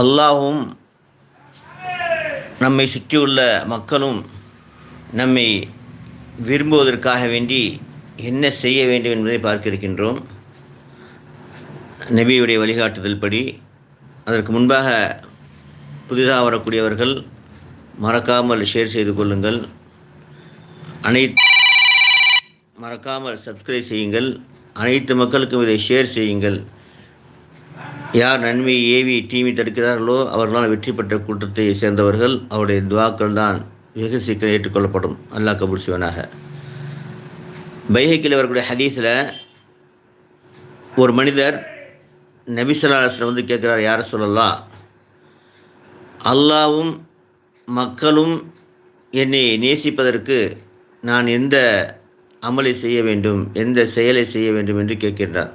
அல்லாவும் நம்மை சுற்றியுள்ள மக்களும் நம்மை விரும்புவதற்காக வேண்டி என்ன செய்ய வேண்டும் என்பதை பார்க்க இருக்கின்றோம் நபியுடைய வழிகாட்டுதல் படி அதற்கு முன்பாக புதிதாக வரக்கூடியவர்கள் மறக்காமல் ஷேர் செய்து கொள்ளுங்கள். அனைத்து மறக்காமல் சப்ஸ்கிரைப் செய்யுங்கள். அனைத்து மக்களுக்கும் இதை ஷேர் செய்யுங்கள். யார் நன்மையை ஏவி தீமை தடுக்கிறார்களோ அவர்களால் வெற்றி பெற்ற கூட்டத்தை சேர்ந்தவர்கள் அவருடைய துவாக்கள் தான் வெகு சீக்கிரம் ஏற்றுக்கொள்ளப்படும். அல்லாஹ் கபூல் சிவனாக பைஹைக்கில் வரக்கூடிய ஹதீஸில் ஒரு மனிதர் நபிசல்லாஸ்ல வந்து கேட்குறார் யார சொல்லலாம் அல்லாவும் மக்களும் என்னை நேசிப்பதற்கு நான் எந்த அமலை செய்ய வேண்டும் எந்த செயலை செய்ய வேண்டும் என்று கேட்கின்றார்.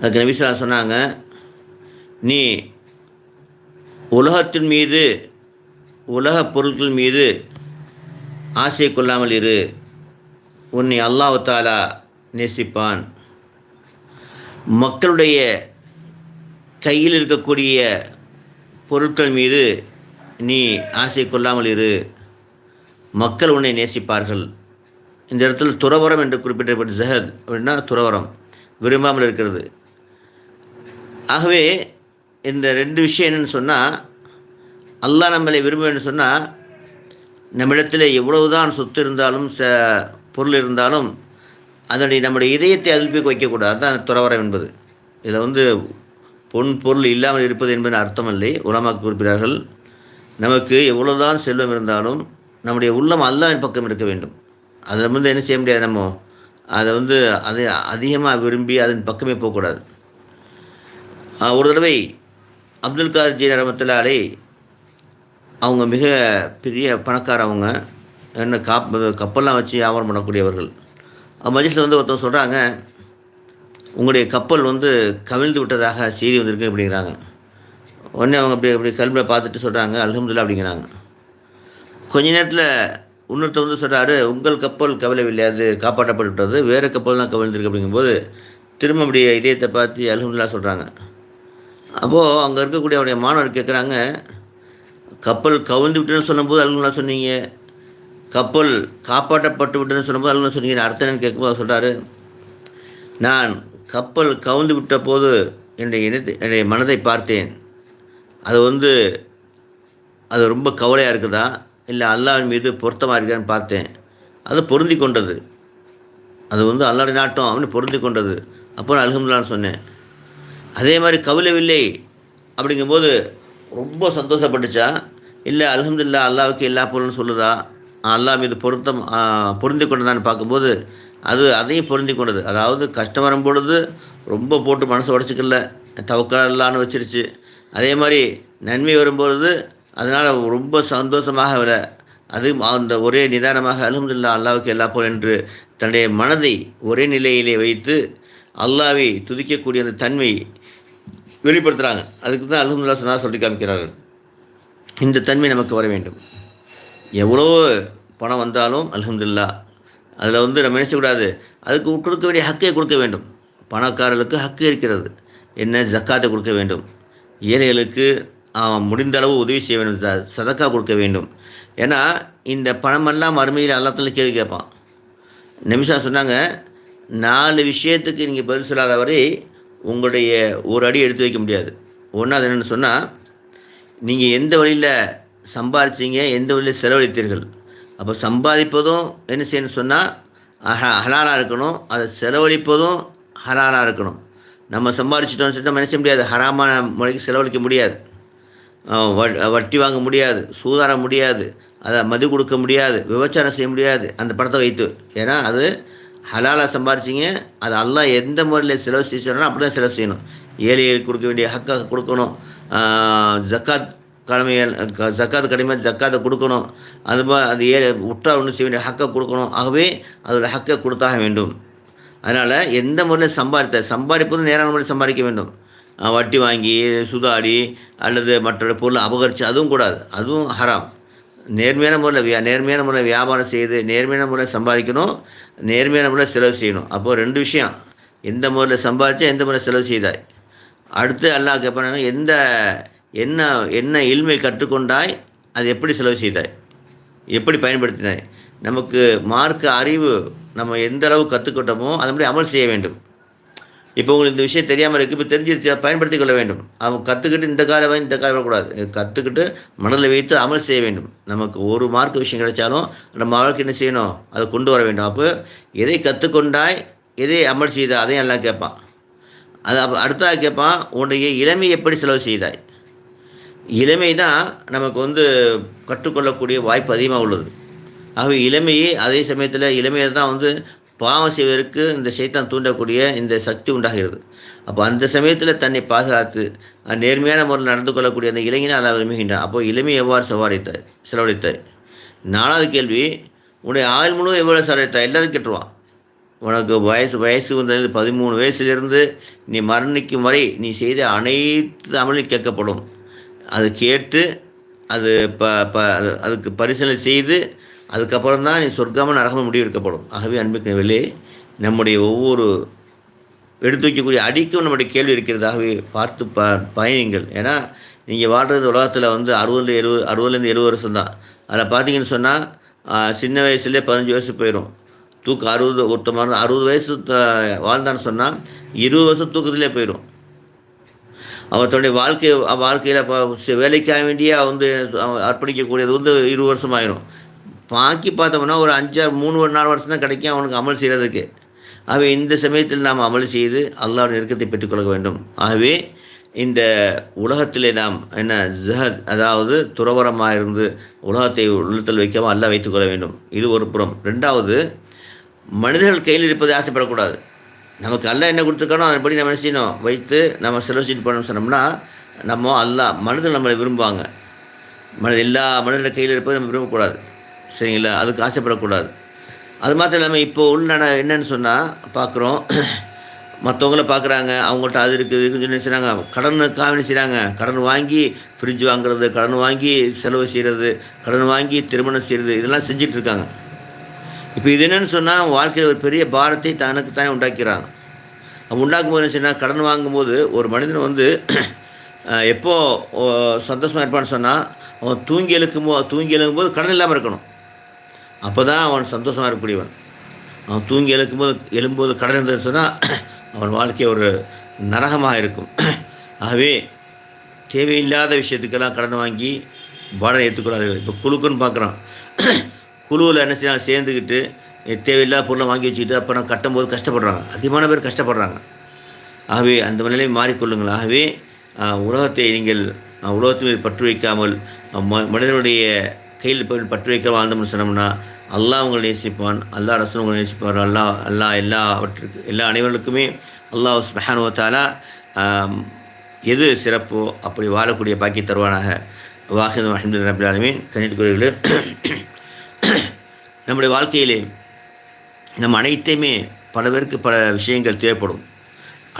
அதுக்கு நபிசல்லா சொன்னாங்க நீ உலகத்தின் மீது உலகப் பொருட்கள் மீது ஆசை கொள்ளாமல் இரு. உன்னை அல்லாஹு தாலா நேசிப்பான். மக்களுடைய கையில் இருக்கக்கூடிய பொருட்கள் மீது நீ ஆசை கொள்ளாமல் இரு. மக்கள் உன்னை நேசிப்பார்கள். இந்த இடத்துல துறவரம் என்று குறிப்பிட்டப்பட்ட ஜஹத் அப்படின்னா துறவரம் விரும்பாமல் இருக்கிறது. ஆகவே இந்த ரெண்டு விஷயம் என்னென்னு சொன்னால் அல்லாஹ் நம்மளை விரும்புவேன்னு சொன்னால் நம்மிடத்தில் எவ்வளவுதான் சொத்து இருந்தாலும் ச பொருள் இருந்தாலும் அதனுடைய நம்முடைய இதயத்தை அதில் போய் வைக்கக்கூடாது தான் துறவரம் என்பது. இதில் வந்து பொன் பொருள் இல்லாமல் இருப்பது என்பது அர்த்தமில்லை. உலமாக்கு குறிப்பிட்டார்கள் நமக்கு எவ்வளோதான் செல்வம் இருந்தாலும் நம்முடைய உள்ளம் அல்லாவின் பக்கம் இருக்க வேண்டும். அதில் வந்து என்ன செய்ய முடியாது நம்ம? அதை வந்து அதை அதிகமாக விரும்பி அதன் பக்கமே போகக்கூடாது. ஒரு தடவை அப்துல் காதர் ஜி ரமத்துல்லாலே அவங்க மிக பெரிய பணக்காரவங்க. என்ன காப் கப்பல்லாம் வச்சு வியாபாரம் பண்ணக்கூடியவர்கள். மஜிஸில் வந்து ஒருத்தர் சொல்கிறாங்க உங்களுடைய கப்பல் வந்து கவிழ்ந்து விட்டதாக செய்தி வந்திருக்கு அப்படிங்கிறாங்க. உடனே அவங்க அப்படி அப்படி கல்வியில் பார்த்துட்டு சொல்கிறாங்க அலமதுல்லா அப்படிங்கிறாங்க. கொஞ்ச நேரத்தில் இன்னொருத்தர் வந்து சொல்கிறாரு உங்கள் கப்பல் கவலைவில்லை அது காப்பாற்றப்பட்டு விட்டது வேறு கப்பல் தான் கவிழ்ந்திருக்கு அப்படிங்கும்போது திரும்ப அப்படியே இதயத்தை பார்த்து அலமதுல்லா சொல்கிறாங்க அப்போது அங்கே இருக்கக்கூடிய அவருடைய மாணவர் கேட்குறாங்க கப்பல் கவிழ்ந்து விட்டுன்னு சொல்லும்போது அலுவலா சொன்னீங்க? கப்பல் காப்பாற்றப்பட்டு விட்டுன்னு சொல்லும்போது அலுவலா சொன்னீங்க? அர்த்தம் என்னன்னு கேட்கும்போது சொல்கிறாரு நான் கப்பல் கவுந்து விட்ட போது என்னுடைய இனத்தை என்னுடைய மனதை பார்த்தேன். அது வந்து அது ரொம்ப கவலையாக இருக்குதா? இல்லை அல்லாவின் மீது பொருத்தமாக இருக்கான்னு பார்த்தேன். அது பொருந்தி கொண்டது. அது வந்து அல்லாடி நாட்டம் அப்படின்னு பொருந்தி கொண்டது. அப்போ நான் அலகம்லான்னு சொன்னேன். அதே மாதிரி கவலைவில்லை அப்படிங்கும்போது ரொம்ப சந்தோஷப்பட்டுச்சா? இல்லை அலமதுல்லா அல்லாவுக்கு எல்லா பொருள்னு சொல்லுதா? அல்லாஹ் மீது பொருத்தம் பொருந்தி கொண்டதான்னு பார்க்கும்போது அது அதையும் பொருந்தி கொண்டது. அதாவது கஷ்டம் வரும் பொழுது ரொம்ப போட்டு மனசை உடச்சிக்கல. தவக்கலான்னு வச்சிருச்சு. அதே மாதிரி நன்மை வரும்பொழுது அதனால் ரொம்ப சந்தோஷமாக விட அது அந்த ஒரே நிதானமாக அலமதுல்லா அல்லாவுக்கு எல்லா போல் என்று தன்னுடைய மனதை ஒரே நிலையிலே வைத்து அல்லாவை துதிக்கக்கூடிய அந்த தன்மை வெளிப்படுத்துகிறாங்க அதுக்கு தான் அலமதுல்லா சொன்னால் சொல்லி காமிக்கிறார்கள். இந்த தன்மை நமக்கு வர வேண்டும். எவ்வளோ பணம் வந்தாலும் அலமதுல்லா அதில் வந்து நம்ம நினைச்சக்கூடாது அதுக்கு கொடுக்க வேண்டிய ஹக்கை கொடுக்க வேண்டும். பணக்காரர்களுக்கு ஹக்கு இருக்கிறது. என்ன? ஜக்காத்தை கொடுக்க வேண்டும். ஏழைகளுக்கு முடிந்த அளவு உதவி செய்ய வேண்டும். சதக்கா கொடுக்க வேண்டும். ஏன்னா இந்த பணமெல்லாம் மறுமையில் எல்லாத்துல கேள்வி கேட்பான். நிமிஷம் சொன்னாங்க நாலு விஷயத்துக்கு நீங்கள் பதில் சொல்லாத வரை உங்களுடைய ஒரு அடி எடுத்து வைக்க முடியாது. ஒன்றாவது என்னென்னு சொன்னால் நீங்கள் எந்த வழியில் சம்பாதிச்சிங்க எந்த வழியில் செலவழித்தீர்கள். அப்போ சம்பாதிப்பதும் என்ன செய்யணும் சொன்னால் ஹ ஹலாலாக இருக்கணும். அதை செலவழிப்பதும் ஹலாலாக இருக்கணும். நம்ம சம்பாதிச்சிட்டோம்னு சொல்லிட்டு நம்ம நினைச்ச முடியாது? ஹராமான முறைக்கு செலவழிக்க முடியாது. வட்டி வாங்க முடியாது. சூதாட முடியாது. அதை மது கொடுக்க முடியாது. விபச்சாரம் செய்ய முடியாது. அந்த படத்தை வைத்து. ஏன்னா அது ஹலாலாக சம்பாரிச்சிங்க. அது எல்லாம் எந்த முறையில் செலவு செய்யணும் அப்படி தான் செலவு செய்யணும். ஏழைகளுக்கு கொடுக்க வேண்டிய ஹக்கை கொடுக்கணும். ஜக்காத் கடமைகள் ஜக்காத் கடமை ஜக்காத்தை கொடுக்கணும். அது மாதிரி அது ஏ உற்றா ஒன்று செய்ய வேண்டிய ஹக்கை கொடுக்கணும். ஆகவே அதோடய ஹக்கை கொடுத்தாக வேண்டும். அதனால் எந்த முறையில் சம்பாதித்த சம்பாதிப்பதும் நேரான முறையில் சம்பாதிக்க வேண்டும். வட்டி வாங்கி சுதாடி அல்லது மற்ற பொருளை அபகரித்து அதுவும் கூடாது. அதுவும் ஹராம். நேர்மையான முறையில் வியா நேர்மையான முறையில் வியாபாரம் செய்து நேர்மையான முறையில் சம்பாதிக்கணும் நேர்மையான முறையில் செலவு செய்யணும். அப்போது ரெண்டு விஷயம். எந்த முறையில் சம்பாதிச்சா எந்த முறையில் செலவு செய்தாய்? அடுத்து அல்லாஹ் கேட்பாங்க எந்த என்ன என்ன இல்மை கற்றுக்கொண்டாய் அது எப்படி செலவு செய்தாய்? எப்படி பயன்படுத்தினாய்? நமக்கு மார்க்க அறிவு நம்ம எந்த அளவு கற்றுக்கிட்டோமோ அது மாதிரி அமல் செய்ய வேண்டும். இப்போ உங்களுக்கு இந்த விஷயம் தெரியாமல் இருக்குது இப்போ தெரிஞ்சிருச்சு பயன்படுத்திக் கொள்ள வேண்டும். அவன் கற்றுக்கிட்டு இந்த காலம் இந்த காலம் வரக்கூடாது கற்றுக்கிட்டு மனதில் வைத்து அமல் செய்ய வேண்டும். நமக்கு ஒரு மார்க் விஷயம் கிடைச்சாலும் நம்ம வாழ்க்கை என்ன செய்யணும்? அதை கொண்டு வர வேண்டும். அப்போ எதை கற்றுக்கொண்டாய் எதை அமல் செய்தாய் அதையும் எல்லாம் கேட்பான். அது அப்போ அடுத்ததாக கேட்பான் உன்னுடைய இளமை எப்படி செலவு செய்தாய்? இளமை தான் நமக்கு வந்து கற்றுக்கொள்ளக்கூடிய வாய்ப்பு அதிகமாக உள்ளது. ஆகவே இளமையே அதே சமயத்தில் இளமையை தான் வந்து பாவம் செய்வதற்கு இந்த சைத்தான் தூண்டக்கூடிய இந்த சக்தி உண்டாகிறது. அப்போ அந்த சமயத்தில் தன்னை பாதுகாத்து நேர்மையான முறையில் நடந்து கொள்ளக்கூடிய அந்த இளைஞனை அதை விரும்புகின்றான். அப்போ இளமை எவ்வாறு சவாரித்தாய் செலவழித்தாய்? நாலாவது கேள்வி உன்னுடைய ஆயுள் முழுவதும் எவ்வளோ செலவழித்தாய்? எல்லாரும் கேட்டுருவான். உனக்கு வயசு வயசு வந்தது பதிமூணு வயசுலேருந்து நீ மரணிக்கும் வரை நீ செய்த அனைத்து அமலும் கேட்கப்படும். அது கேட்டு அது ப ப அது அதுக்கு பரிசீலனை செய்து அதுக்கப்புறம் தான் நீ சொர்க்கமும் நரகமும் முடிவெடுக்கப்படும். ஆகவே அன்புக்குனவிலே நம்முடைய ஒவ்வொரு எடுத்து வைக்கக்கூடிய அடிக்கும் நம்முடைய கேள்வி இருக்கிறதாகவே பார்த்து ப பயணிங்கள் ஏன்னா நீங்கள் வாழ்கிறது உலகத்தில் வந்து அறுபதுலேருந்து எழுபது அறுபதுலேருந்து எழுபது வருஷம் தான் அதில் பார்த்தீங்கன்னு சொன்னால் சின்ன வயசுலேயே பதினஞ்சு வயசு போயிடும். தூக்கம் அறுபது ஒருத்தமாக அறுபது வயசு த- வாழ்ந்தான்னு சொன்னால் இருபது வருஷம் தூக்கத்திலே போயிடும் அவன் தன்னுடைய வாழ்க்கை வாழ்க்கையில் வேலைக்காக வேண்டிய வந்து அவன் அர்ப்பணிக்கக்கூடியது வந்து இருபது வருஷம் ஆயிரும் பாக்கி பார்த்தோம்னா ஒரு அஞ்சாறு மூணு ஒரு நாலு வருஷம் தான் கிடைக்கும் அவனுக்கு அமல் செய்கிறதுக்கு ஆகவே இந்த சமயத்தில் நாம் அமல் செய்து அல்லாஹ் நெருக்கத்தை பெற்றுக்கொள்ள வேண்டும். ஆகவே இந்த உலகத்திலே நாம் என்ன ஜஹத் அதாவது துறவரமாக இருந்து உலகத்தை உள்ளத்தில் வைக்காமல் அல்லாஹ் வைத்துக்கொள்ள வேண்டும். இது ஒரு புறம். ரெண்டாவது மனிதர்கள் கையில் இருப்பதை ஆசைப்படக்கூடாது. நமக்கு அல்ல என்ன கொடுத்துருக்கானோ அதன்படி நம்ம என்ன செய்யணும்? வைத்து நம்ம செலவு செய்து பண்ணணும் சொன்னோம்னா நம்ம அல்லாஹ் மனிதர்கள் நம்மளை விரும்புவாங்க. மனித எல்லா மனிதர்கள் கையில் இருப்பதை நம்ம விரும்பக்கூடாது. சரிங்களா? அதுக்கு ஆசைப்படக்கூடாது. அது மாத்திரம் இல்லாமல் இப்போ உள்ள என்னன்னு சொன்னால் பார்க்குறோம் மற்றவங்கள பார்க்குறாங்க அவங்கள்ட்ட அது இருக்குது இருக்குன்னு என்ன செய்கிறாங்க கடனுக்காக என்ன செய்கிறாங்க கடன் வாங்கி ஃப்ரிட்ஜ் வாங்குறது கடன் வாங்கி செலவு செய்கிறது கடன் வாங்கி திருமணம் செய்கிறது இதெல்லாம் செஞ்சுட்டு இருக்காங்க இப்போ இது என்னென்னு சொன்னால் வாழ்க்கையில் ஒரு பெரிய பாரத்தை தனக்கு தானே உண்டாக்கிறாங்க அவன் உண்டாக்கும் போது என்ன செய்யணும் கடன் வாங்கும்போது ஒரு மனிதன் வந்து எப்போது சந்தோஷமாக இருப்பான்னு சொன்னால் அவன் தூங்கி எழுக்கும் போ தூங்கி எழுக்கும்போது கடன் இல்லாமல் இருக்கணும். அப்போ தான் அவன் சந்தோஷமாக இருக்கக்கூடியவன். அவன் தூங்கி எழுக்கும்போது எழும்போது கடன் இருந்ததுன்னு சொன்னால் அவன் வாழ்க்கை ஒரு நரகமாக இருக்கும். ஆகவே தேவையில்லாத விஷயத்துக்கெல்லாம் கடன் வாங்கி பாடம் ஏற்றுக்கூடாது இப்போ குழுக்குன்னு பார்க்குறான். குழுவில் என்ன செய்யலாம் சேர்ந்துக்கிட்டு தேவையில்லாத பொருளை வாங்கி வச்சுக்கிட்டு அப்புறம் கட்டும்போது கஷ்டப்படுறாங்க. அதிகமான பேர் கஷ்டப்படுறாங்க. ஆகவே அந்த நிலையை மாறிக்கொள்ளுங்கள். ஆகவே உலகத்தை நீங்கள் உலகத்தின் மீது பற்று வைக்காமல் ம- மனிதனுடைய கையில் போய் பற்று வைக்க வாழ்ந்தோம்னு சொன்னோம்னா அல்லாஹ் உங்களை நேசிப்பான் அல்லாஹ் ரசூல் உங்களை நேசிப்பார் அல்லா அல்லா எல்லாவற்றிற்கு எல்லா அனைவர்களுக்குமே அல்லாஹ் சுபஹானுவத்தாலா எது சிறப்போ அப்படி வாழக்கூடிய பாக்கி தருவானாக. வாஹித் அஹமது ரபில் ஆலமீன். நம்முடைய வாழ்க்கையிலே நம்ம அனைத்தையுமே பல பேருக்கு பல விஷயங்கள் தேவைப்படும்.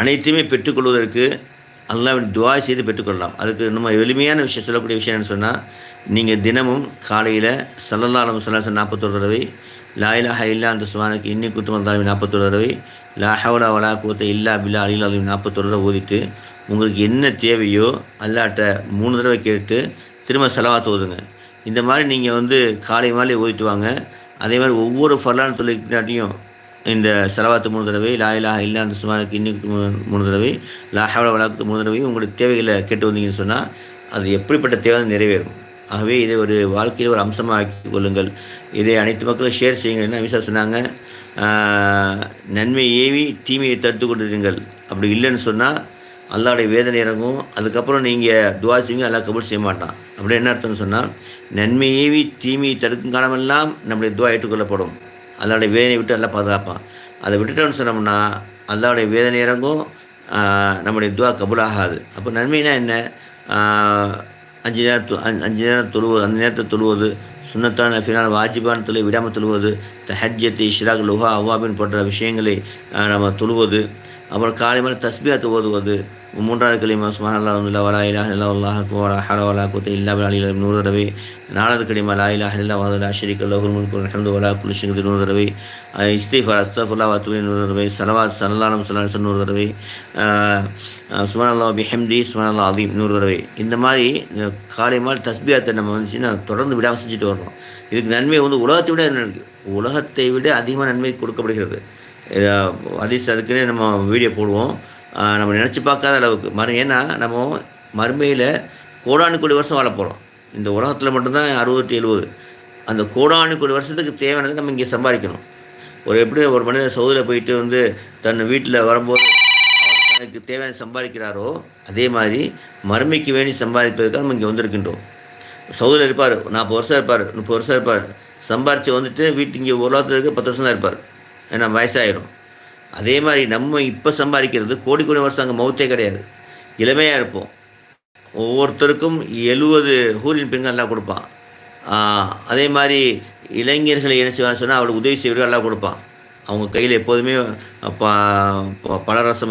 அனைத்தையுமே பெற்றுக்கொள்வதற்கு அல்லாவின் துவா செய்து பெற்றுக்கொள்ளலாம். அதுக்கு நம்ம எளிமையான விஷயம் சொல்லக்கூடிய விஷயம் என்னன்னு சொன்னால் நீங்கள் தினமும் காலையில் சல்லல்லாஹு சொல்லாசன் நாற்பத்தொரு தடவை லாயிலாஹ இல்லா அந்த சுவானுக்கு இன்னி குத்து வந்தாலும் நாற்பத்தொரு தடவை லா ஹவுலா வலா கூத்த இல்லா பில்லா அலில் அலிம் நாற்பத்தொரு தடவை ஓதிட்டு உங்களுக்கு என்ன தேவையோ அல்லாட்ட மூணு தடவை கேட்டு திரும்ப செலவாத்து ஓதுங்க. இந்த மாதிரி நீங்கள் வந்து காலை மாலை ஓதிட்டு வாங்க. அதே மாதிரி ஒவ்வொரு ஃபர்லான தொழில்நாட்டையும் இந்த செலவாத்து மூணு தடவை லா இலாஹ இல்லா அந்த சுமாருக்கு இன்னைக்கு மூணு தடவை லா ஹவல வழக்கு மூணு தடவை உங்களுக்கு தேவைகளை கேட்டு வந்தீங்கன்னு சொன்னால் அது எப்படிப்பட்ட தேவை நிறைவேறும். ஆகவே இதை ஒரு வாழ்க்கையில் ஒரு அம்சமாக ஆக்கிக் கொள்ளுங்கள். இதை அனைத்து மக்களும் ஷேர் செய்யுங்கள் என்ன விசா சொன்னாங்க. நன்மை ஏவி தீமையை தடுத்து கொண்டிருங்கள். அப்படி இல்லைன்னு சொன்னால் அல்லாவுடைய வேதனை இறங்கும். அதுக்கப்புறம் நீங்கள் துவா செய்வீங்க அல்லா கபூல் செய்ய மாட்டான். அப்படி என்ன அர்த்தம்னு சொன்னால் நன்மை ஏவி தீமையை தடுக்கும் காலமெல்லாம் நம்முடைய துவா ஏற்றுக்கொள்ளப்படும். அல்லாவுடைய வேதனை விட்டு எல்லாம் பாதுகாப்பான். அதை விட்டுட்டோம்னு சொன்னோம்னா அல்லாவுடைய வேதனை இறங்கும் நம்முடைய துவா ஆகாது அப்போ நன்மைனா என்ன? அஞ்சு நேரம் அஞ்சு நேரம் தொழுவது அந்த நேரத்தை தொழுவது சுண்ணத்தான ஃபினான வாஜிபான தொழில் விடாமல் தொழுவது ஹஜ்ஜத்து இஷ்ராக் லுஹா அவாபின் போன்ற விஷயங்களை நம்ம தொழுவது அப்புறம் காலை மேலே தஸ்பியாத்து ஓதுவது மூன்றாவது கலிமா சுமான் அல்லா வந்து வலா இலா இல்லா அல்லாஹ் வலா ஹரா வலா குத்த இல்லா அலி நூறு தடவை. நாலாவது கலிமா லா இலா இல்லா வலா ஷரீக் அல்லாஹுல் முல்கு அல்ஹம்து வலா குல் நூறு தடவை. இஸ்திஃபார் அஸ்தஃபுல்லா வத்துலி நூறு தடவை. சலவாத் சல்லாலம் சல்லாஹ் நூறு தடவை. சுமான் அல்லா பிஹம்தி சுமான் அல்லா அதீம் நூறு தடவை. இந்த மாதிரி காலை மால் தஸ்பியாத்தை நம்ம வந்துச்சுன்னா தொடர்ந்து விடாமல் செஞ்சுட்டு வரணும். இதுக்கு நன்மை வந்து உலகத்தை விட இருக்கு? உலகத்தை விட அதிகமாக நன்மை கொடுக்கப்படுகிறது. அதிஸ் அதுக்குன்னே நம்ம வீடியோ போடுவோம். நம்ம நினச்சி பார்க்காத அளவுக்கு. மறு ஏன்னா நம்ம மறுமையில் கோடானு கோடி வருஷம் வாழ போகிறோம் இந்த உலகத்தில் மட்டும்தான் அறுபத்தி எழுபது. அந்த கோடானு கோடி வருஷத்துக்கு தேவையானதை நம்ம இங்கே சம்பாதிக்கணும். ஒரு எப்படி ஒரு மனிதன் சவுதியில் போயிட்டு வந்து தன் வீட்டில் வரும்போது அவர் தனக்கு தேவையான சம்பாதிக்கிறாரோ அதே மாதிரி மறுமைக்கு வேண்டி சம்பாதிப்பதற்காக நம்ம இங்கே வந்திருக்கின்றோம். சவுதியில் இருப்பார் நாற்பது வருஷம் இருப்பார் முப்பது வருஷம் இருப்பார். சம்பாரித்து வந்துட்டு வீட்டு இங்கே உலகத்தில் இருக்க பத்து வருஷம் தான் இருப்பார். ஏன்னா வயசாயிரும். அதே மாதிரி நம்ம இப்போ சம்பாதிக்கிறது கோடி கோடி வருஷம் அங்கே மௌத்தே கிடையாது. இளமையாக இருப்போம். ஒவ்வொருத்தருக்கும் எழுபது ஹூரின் பெண்கள் எல்லாம் கொடுப்பான். அதே மாதிரி இளைஞர்களை என்ன செய்வாங்க சொன்னால் அவளுக்கு உதவி செய்வர்கள் எல்லாம் கொடுப்பான். அவங்க கையில் எப்போதுமே ப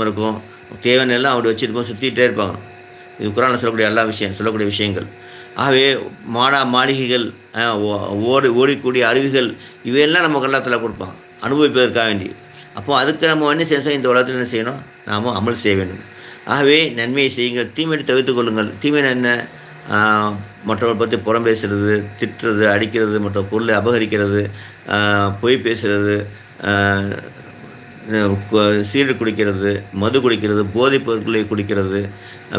இருக்கும். தேவையான எல்லாம் அப்படி வச்சுருப்போம் சுற்றிகிட்டே இருப்பாங்க. இது குரானில் சொல்லக்கூடிய எல்லா விஷயம் சொல்லக்கூடிய விஷயங்கள். ஆகவே மாடா மாளிகைகள் ஓடி ஓடிக்கூடிய அருவிகள் இவையெல்லாம் நம்ம கல்லாத்தில் கொடுப்பான். அனுபவிப்பதற்காக வேண்டி. அப்போ அதுக்கு நம்ம என்ன செய்யணும் இந்த உலகத்தில் என்ன செய்யணும்? நாம் அமல் செய்ய வேண்டும். ஆகவே நன்மையை செய்யுங்கள். தீமையை தவிர்த்து கொள்ளுங்கள். தீமை என்ன? மற்றவர்கள் பற்றி புறம் பேசுகிறது திட்டுறது அடிக்கிறது மற்ற பொருளை அபகரிக்கிறது பொய் பேசுகிறது சீடு குடிக்கிறது மது குடிக்கிறது போதைப் பொருட்களை குடிக்கிறது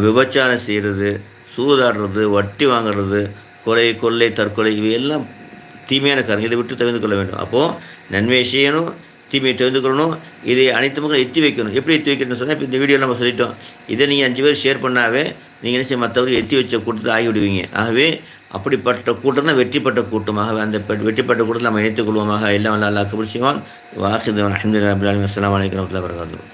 விபச்சாரம் செய்கிறது சூதாடுறது வட்டி வாங்குறது கொலை கொள்ளை தற்கொலை இவையெல்லாம் தீமையான காரணம் இதை விட்டு தவிர்த்து கொள்ள வேண்டும். அப்போது நன்மையை செய்யணும். தீமையை தெரிந்துக்கொள்ளணும் இதை அனைத்து மக்களும் எத்தி வைக்கணும். எப்படி எத்தி வைக்கணும்னு சொன்னால் இப்போ இந்த வீடியோ நம்ம சொல்லிட்டோம். இதை நீங்கள் அஞ்சு பேர் ஷேர் பண்ணாவே நீங்கள் என்ன செய்ய மற்றவர்கள் எத்தி வச்ச கூட்டத்தில் ஆகிவிடுவீங்க. ஆகவே அப்படிப்பட்ட கூட்டம் தான் வெற்றிப்பட்ட கூட்டமாக அந்த வெற்றிப்பட்ட கூட்டத்தில் நம்ம இணைத்துக் கொள்வோமாக. எல்லாம் அல்லா கபுல் செய்வான். வாஹித் அஹமது அபுல்லாலும் அஸ்லாம் வலைக்கம் வரகாத்து